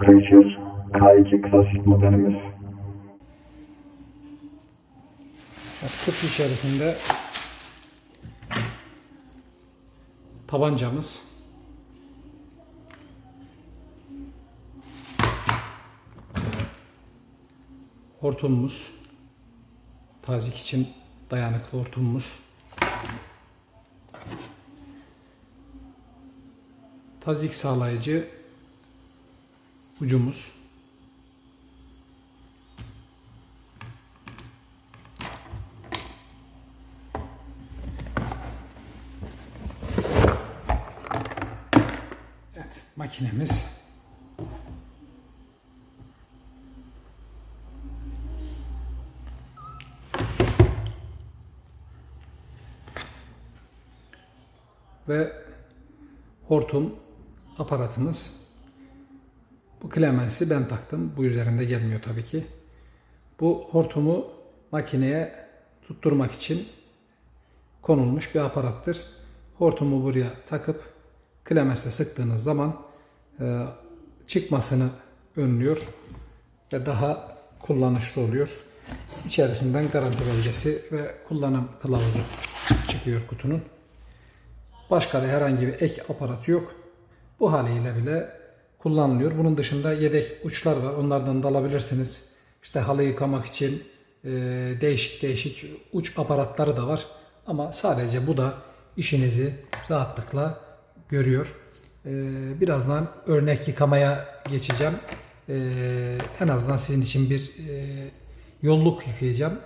Creature K2 klasik modelimiz. Kutu içerisinde tabancamız. Hortumumuz. Tazik için dayanıklı hortumumuz. Tazik sağlayıcı ucumuz. Evet, makinemiz. Ve hortum aparatımız. Bu klemensi ben taktım. Bu üzerinde gelmiyor tabii ki. Bu hortumu makineye tutturmak için konulmuş bir aparattır. Hortumu buraya takıp klemesle sıktığınız zaman e, çıkmasını önlüyor ve daha kullanışlı oluyor. İçerisinden garanti belgesi ve kullanım kılavuzu çıkıyor kutunun. Başka da herhangi bir ek aparat yok. Bu haliyle bile kullanılıyor. Bunun dışında yedek uçlar var. Onlardan da alabilirsiniz. İşte halı yıkamak için e, değişik değişik uç aparatları da var. Ama sadece bu da işinizi rahatlıkla görüyor. E, birazdan örnek yıkamaya geçeceğim. E, en azından sizin için bir e, yolluk yıkayacağım.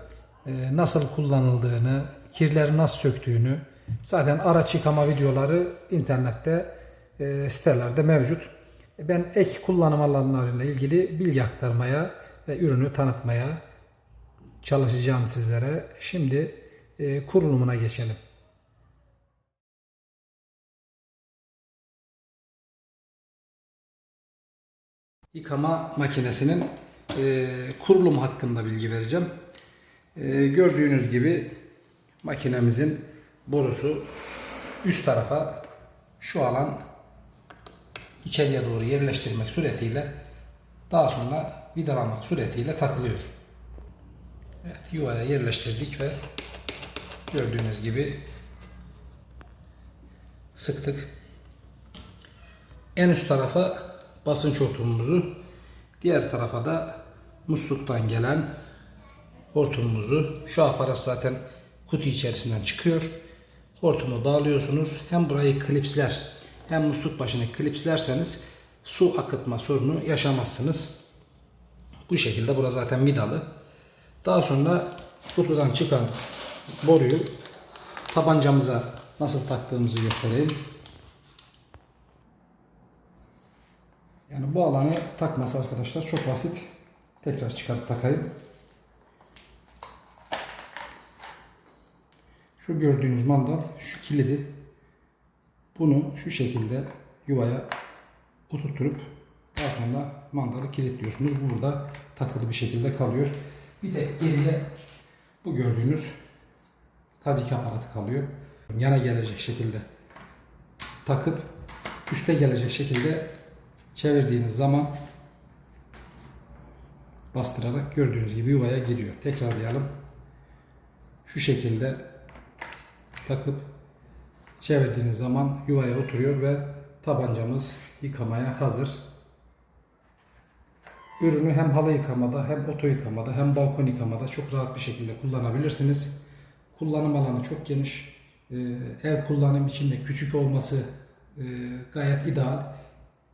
E, nasıl kullanıldığını, kirleri nasıl söktüğünü, zaten araç yıkama videoları internette e, sitelerde mevcut. Ben ek kullanım alanlarıyla ilgili bilgi aktarmaya ve ürünü tanıtmaya çalışacağım sizlere. Şimdi e, kurulumuna geçelim. Yıkama makinesinin e, kurulum hakkında bilgi vereceğim. E, gördüğünüz gibi makinemizin borusu üst tarafa şu alan içeriye doğru yerleştirmek suretiyle daha sonra vidalamak suretiyle takılıyor. Evet, yuvaya yerleştirdik ve gördüğünüz gibi sıktık. En üst tarafa basınç hortumumuzu, diğer tarafa da musluktan gelen hortumumuzu. Şu aparat zaten kutu içerisinden çıkıyor. Hortumu bağlıyorsunuz. Hem burayı klipsler hem musluk başını klipslerseniz su akıtma sorunu yaşamazsınız. Bu şekilde burası zaten vidalı. Daha sonra kutudan çıkan boruyu tabancamıza nasıl taktığımızı göstereyim. Yani bu alanı takması arkadaşlar çok basit. Tekrar çıkarıp takayım. Şu gördüğünüz mandal, şu kilidi bunu şu şekilde yuvaya oturtturup daha sonra mandalı kilitliyorsunuz. Bu Burada takılı bir şekilde kalıyor. Bir de geriye bu gördüğünüz tazik aparatı kalıyor. Yana gelecek şekilde takıp üste gelecek şekilde çevirdiğiniz zaman bastırarak gördüğünüz gibi yuvaya giriyor. Tekrarlayalım. Şu şekilde takıp çevirdiğiniz zaman yuvaya oturuyor ve tabancamız yıkamaya hazır. Ürünü hem halı yıkamada hem oto yıkamada hem balkon yıkamada çok rahat bir şekilde kullanabilirsiniz. Kullanım alanı çok geniş. Ee, Ev kullanım için de küçük olması e, gayet ideal.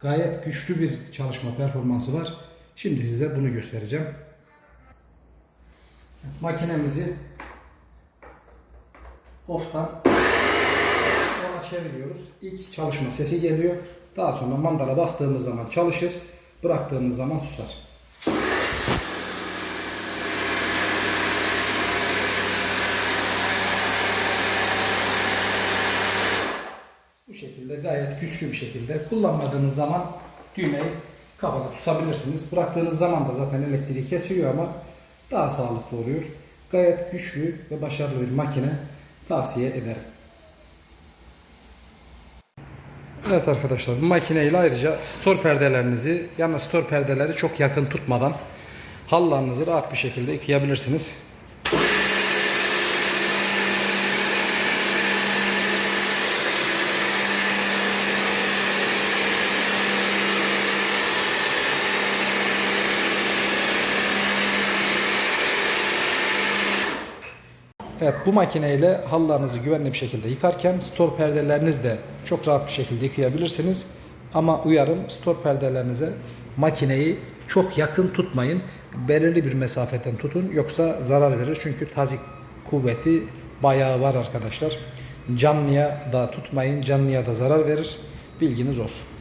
Gayet güçlü bir çalışma performansı var. Şimdi size bunu göstereceğim. Makinemizi off'tan ona çeviriyoruz. İlk çalışma sesi geliyor. Daha sonra mandala bastığımız zaman çalışır. Bıraktığımız zaman susar. Bu şekilde gayet güçlü bir şekilde kullanmadığınız zaman düğmeyi kafada tutabilirsiniz. Bıraktığınız zaman da zaten elektriği kesiyor ama daha sağlıklı oluyor. Gayet güçlü ve başarılı bir makine tavsiye ederim. Evet arkadaşlar bu makineyle ayrıca stor perdelerinizi yalnız stor perdeleri çok yakın tutmadan hallarınızı rahat bir şekilde yıkayabilirsiniz. Evet bu makineyle halılarınızı güvenli bir şekilde yıkarken stor perdeleriniz de çok rahat bir şekilde yıkayabilirsiniz. Ama uyarım stor perdelerinize makineyi çok yakın tutmayın. Belirli bir mesafeden tutun yoksa zarar verir. Çünkü tazik kuvveti bayağı var arkadaşlar. Canlıya da tutmayın. Canlıya da zarar verir. Bilginiz olsun.